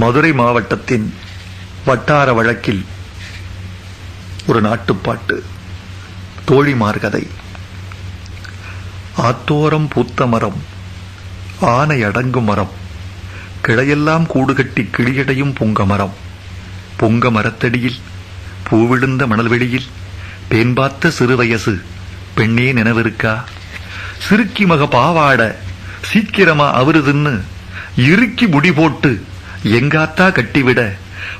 மதுரை மாவட்டத்தின் வட்டார வழக்கில் ஒரு நாட்டுப்பாட்டு தோழிமார் கதை. ஆத்தோரம் பூத்த மரம் ஆனை அடங்கும் மரம் கிளையெல்லாம் கூடுகட்டி கிளியடையும் புங்க மரம். புங்க மரத்தடியில் பூவிழுந்த மணல்வெளியில் பேன் பார்த்த சிறுவயசு பெண்ணே நினைவிருக்கா? சிறுக்கி மக பாவாட சீக்கிரமா அவருதுன்னு இறுக்கி முடி போட்டு எங்காத்தா கட்டிவிட?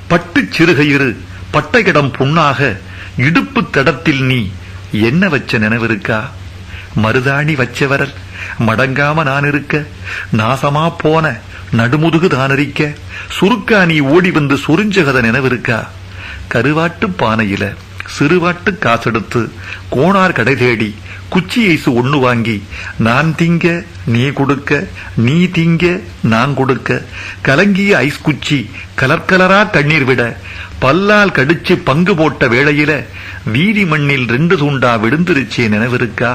பட்டுச் சிறுகயிறு பட்டைகிடம் புண்ணாக இடுப்பு தடத்தில் நீ என்ன வச்ச நினைவிருக்கா? மருதாணி வச்சவரல் மடங்காம நான் இருக்க நாசமா போன நடுமுதுகு தானரிக்க சுருக்கா நீ ஓடி வந்து சுருஞ்சகத நினைவிருக்கா? கருவாட்டு பானையில சிறுவாட்டு காசெடுத்து கோணார் கடை தேடி குச்சி ஐசு ஒன்று வாங்கி நான் திங்க நீ கொடுக்க நீ திங்க நான் கொடுக்க. கலங்கிய ஐஸ் குச்சி கலர் கலரா கண்ணீர் விட பல்லால் கடிச்சு பங்கு போட்ட வேளையில வீதி மண்ணில் ரெண்டு தூண்டா விழுந்துருச்சே நினைவிருக்கா?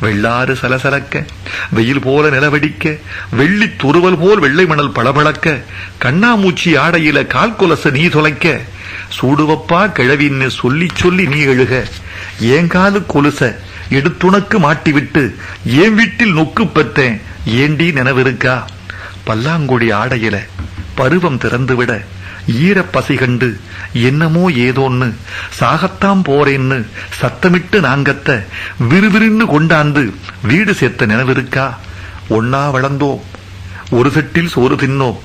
வெள்ளாறு சலசலக்க வெயில் போல நிலவடிக்க வெள்ளி துருவல் போல் வெள்ளை மணல் பளபளக்க கண்ணாமூச்சி ஆடையில கால் கொலச நீ தொலைக்க சூடுவப்பா கிழவின்னு சொல்லி சொல்லி நீ எழுக. ஏங்காலு கொலுச? எடுத்துணக்கு மாட்டிவிட்டு ஏன் வீட்டில் நொக்கு பத்தேன்? ஏண்டி நினைவிருக்கா? பல்லாங்குடி ஆடையில பருவம் திறந்துவிட ஈரப்பசி கண்டு என்னமோ ஏதோன்னு சாகத்தாம் போறேன்னு சத்தமிட்டு நாங்கத்த விறுவிறுன்னு கொண்டாந்து வீடு சேர்த்த நினைவிருக்கா? ஒன்னா வளர்ந்தோம். ஒரு செட்டில் சோறு தின்னோம்.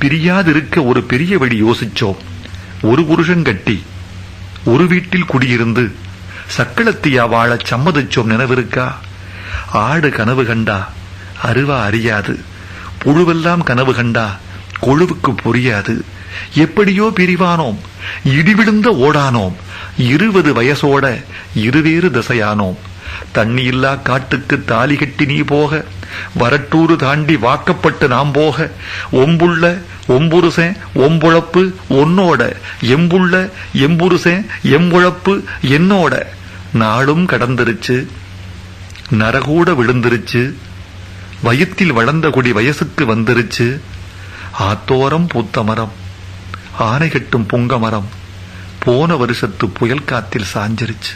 பிரியாதிருக்க ஒரு பெரிய வழி யோசிச்சோம். ஒரு புருஷன் கட்டி ஒரு வீட்டில் குடியிருந்து சக்களத்தியா வாழச் சம்மதிச்சோம் நினைவிருக்கா? ஆடு கனவு கண்டா அருவா அறியாது. புழுவெல்லாம் கனவு கண்டா கொழுவுக்கு புரியாது. எப்படியோ பிரிவானோம். இடிவிழுந்த ஓடானோம். இருபது வயசோட இருவேறு திசையானோம். தண்ணி இல்லா காட்டுக்கு தாலி கட்டி நீ போக. வரட்டூறு தாண்டி வாக்கப்பட்டு நாம் போக. ஒம்புள்ள ஒம்புருசன் ஒம்புழப்பு ஒன்னோட. எம்புள்ள எம்புருசன் எம்புழப்பு என்னோட. நாளும் கடந்துருச்சு. நரகூட விழுந்துருச்சு. வயிற்றில் வளர்ந்த குடி வயசுக்கு வந்துருச்சு. ஆத்தோரம் பூத்த மரம் ஆனை கட்டும் புங்க மரம் போன வருஷத்து புயல் காத்தில் சாஞ்சிருச்சு.